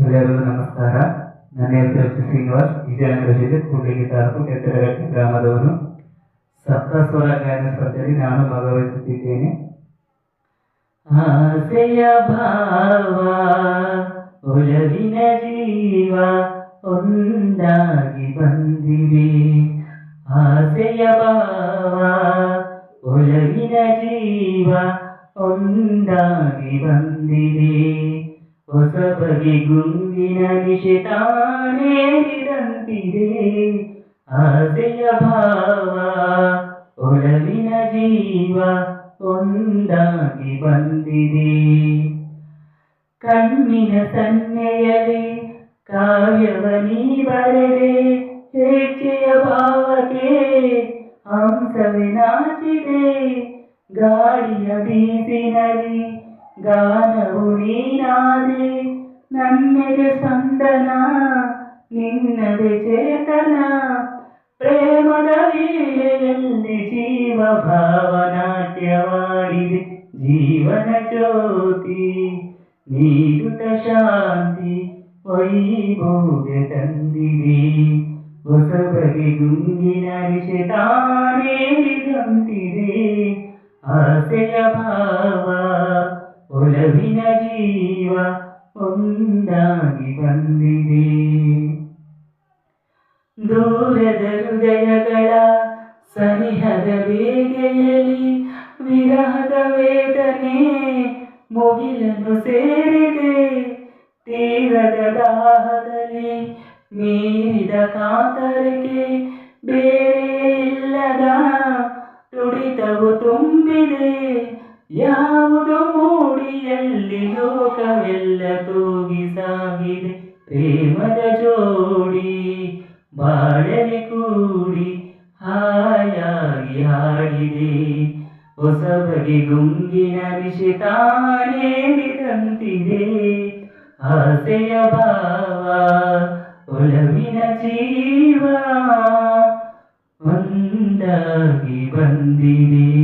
ಎಲ್ಲರಿಗೂ ನಮಸ್ಕಾರ. ನನ್ನ ಹೆಸರು ಶ್ರೀನಿವಾಸ್. ವಿಜಯನಗರ ಜಿಲ್ಲೆ ಕೂಡ್ಲಿಗಿ ತಾಲೂಕು ಕೆತ್ತರಗಟ್ಟಿ ಗ್ರಾಮದವನು. ಸಪ್ತಸ್ವರ ಗಾಯನ ಸ್ಪರ್ಧೆಯಲ್ಲಿ ನಾನು ಭಾಗವಹಿಸುತ್ತಿದ್ದೇನೆ. ಆಸೆಯ ಭಾವ, ಒಲವಿನ ಜೀವ ಒಂದಾಗಿ ಬಂದಿವೆ. ಆಸೆಯ ಭಾವ, ಒಲವಿನ ಜೀವ ಒಂದಾಗಿ ಬಂದಿದೆ. ಹೊಸ ಬಗೆ ಗುಂಗಿನ ನಿಶಿತಾನೇರಿದಂತಿದೆ ಆಸೆಯ ಭಾವ ಒಳವಿನ ಜೀವ ಒಂದಾಗಿ ಬಂದಿದೆ. ಕಣ್ಣಿನ ಸನ್ನೆಯಲ್ಲಿ ಕಾವ್ಯವನಿ ಬರೆದೆ. ಹೆಜ್ಜೆಯ ಭಾವಕ್ಕೆ ಹಂಸವೇ ನಾಚಿದೆ. ಗಾಳಿಯ ಬೀಸಿನಲ್ಲಿ ಗಾನವು ನೀನಾದೆ ನನ್ನೆದೆ ಸ್ಪಂದನ ನಿನ್ನದೆ ಚೇತನ ಪ್ರೇಮದ ಲೀಲೆಯಲ್ಲಿ ಜೀವ ಭಾವನಾಟ್ಯವಾಡಿದೆ ಜೀವನ ಜ್ಯೋತಿ ನೀಡುತ್ತ ಶಾಂತಿ ವೈಭೋಗ ತಂದಿದೆ ಹೊಸ ಬಗೆ ಗುಂಗಿನ ವಿಷ ತಾನೇರಿದಂತಿದೆ ಆಸೆಯ ಭಾವ ಒಂದಾಗಿ ಬಂದಿದೆ. ದೂರದ ಹೃದಯಗಳ ಸನಿಹದ ಬೇಗೆಯಲ್ಲಿ ವಿರಹದ ವೇದನೆ ಮುಗಿಲನ್ನು ಸೇರಿದೆ. ತೀರದ ದಾಹದಲ್ಲಿ ಮೀರಿದ ಕಾತರಕ್ಕೆ ಬೇರೆ ಇಲ್ಲದ ತುಡಿತವು ತುಂಬಿದೆ. ಯಾವುದು ಮೂಡಿಯಲ್ಲಿ ಲೋಕವೆಲ್ಲ ತೂಗಿ ಸಾಗಿದೆ. ಪ್ರೇಮದ ಜೋಡಿ, ಬಾಳಲಿ ಕೂಡಿ ಹಾಯಾಗಿ ಹಾಡಿದೆ. ಹೊಸ ಬಗೆ ಗುಂಗಿನ ನಿಶಿತಾನೇರಿದಂತಿದೆ ಆಸೆಯ ಭಾವ, ಒಲವಿನ ಜೀವ ಒಂದಾಗಿ ಬಂದಿದೆ.